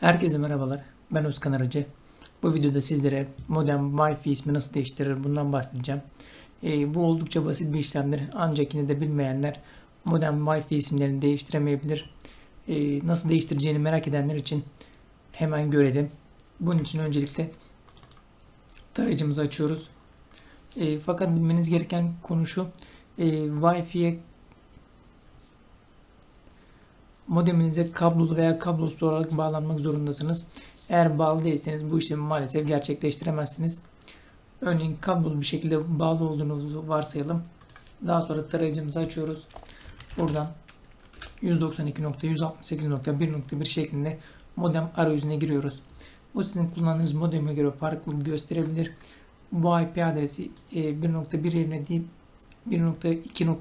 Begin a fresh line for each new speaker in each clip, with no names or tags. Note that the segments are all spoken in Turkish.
Herkese merhabalar. Ben Özkan Aracı. Bu videoda sizlere modem Wi-Fi ismi nasıl değiştirilir bundan bahsedeceğim. Ee, bu oldukça basit bir işlemdir. Ancak yine de bilmeyenler modem Wi-Fi isimlerini değiştiremeyebilir. Ee, nasıl değiştireceğini merak edenler için hemen görelim. Bunun için öncelikle tarayıcımızı açıyoruz. Ee, fakat bilmeniz gereken konu şu. Ee, Wi-Fi'ye modeminize kablolu veya kablosuz olarak bağlanmak zorundasınız. Eğer bağlı değilseniz bu işlemi maalesef gerçekleştiremezsiniz. Örneğin kablolu bir şekilde bağlı olduğunuzu varsayalım. Daha sonra tarayıcımızı açıyoruz. Buradan 192.168.1.1 şeklinde modem arayüzüne giriyoruz. Bu sizin kullandığınız modeme göre farklılık gösterebilir. Bu IP adresi e, 1.1 yerine değil 1.2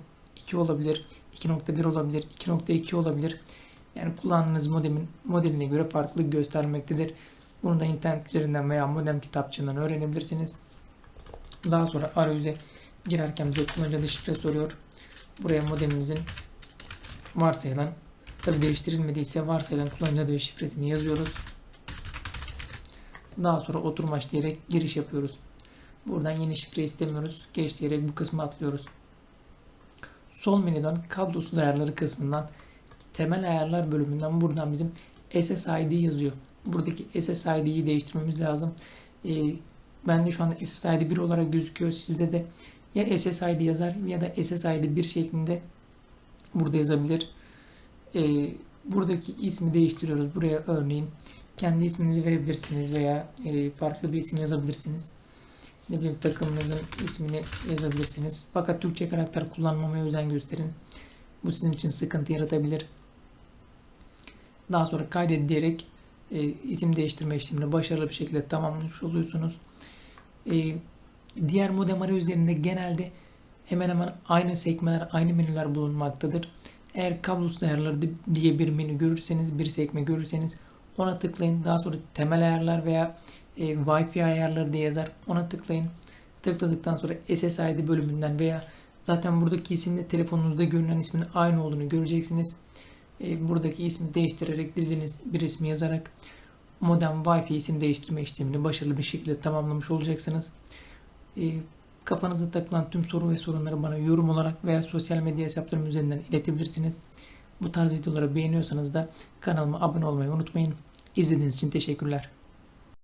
olabilir, 2.1 olabilir, 2.2 olabilir. Yani kullandığınız modemin modeline göre farklılık göstermektedir. Bunu da internet üzerinden veya modem kitapçığından öğrenebilirsiniz. Daha sonra arayüze girerken bize kullanıcı adı şifre soruyor. Buraya modemimizin varsayılan, tabi değiştirilmediyse varsayılan kullanıcı adı ve şifresini yazıyoruz. Daha sonra oturmaç diyerek giriş yapıyoruz. Buradan yeni şifre istemiyoruz. Geç diyerek bu kısmı atlıyoruz. Sol menüden kablosuz ayarları kısmından temel ayarlar bölümünden buradan bizim SSID yazıyor. Buradaki SSID'yi değiştirmemiz lazım. Ee, ben de şu anda SSID 1 olarak gözüküyor. Sizde de ya SSID yazar ya da SSID 1 şeklinde burada yazabilir. Ee, buradaki ismi değiştiriyoruz. Buraya örneğin kendi isminizi verebilirsiniz veya e, farklı bir isim yazabilirsiniz. Ne bileyim takımınızın ismini yazabilirsiniz. Fakat Türkçe karakter kullanmamaya özen gösterin. Bu sizin için sıkıntı yaratabilir. Daha sonra kaydet diyerek e, isim değiştirme işlemini başarılı bir şekilde tamamlamış oluyorsunuz. E, diğer modem arayüzlerinde genelde hemen hemen aynı sekmeler, aynı menüler bulunmaktadır. Eğer kablosuz ayarları diye bir menü görürseniz, bir sekme görürseniz ona tıklayın. Daha sonra temel ayarlar veya e, Wi-Fi ayarları diye yazar. Ona tıklayın. Tıkladıktan sonra SSID bölümünden veya zaten buradaki isimle telefonunuzda görünen ismin aynı olduğunu göreceksiniz. E, buradaki ismi değiştirerek dilediğiniz bir ismi yazarak modem Wi-Fi isim değiştirme işlemini başarılı bir şekilde tamamlamış olacaksınız. E, kafanıza takılan tüm soru ve sorunları bana yorum olarak veya sosyal medya hesaplarım üzerinden iletebilirsiniz. Bu tarz videoları beğeniyorsanız da kanalıma abone olmayı unutmayın. İzlediğiniz için teşekkürler.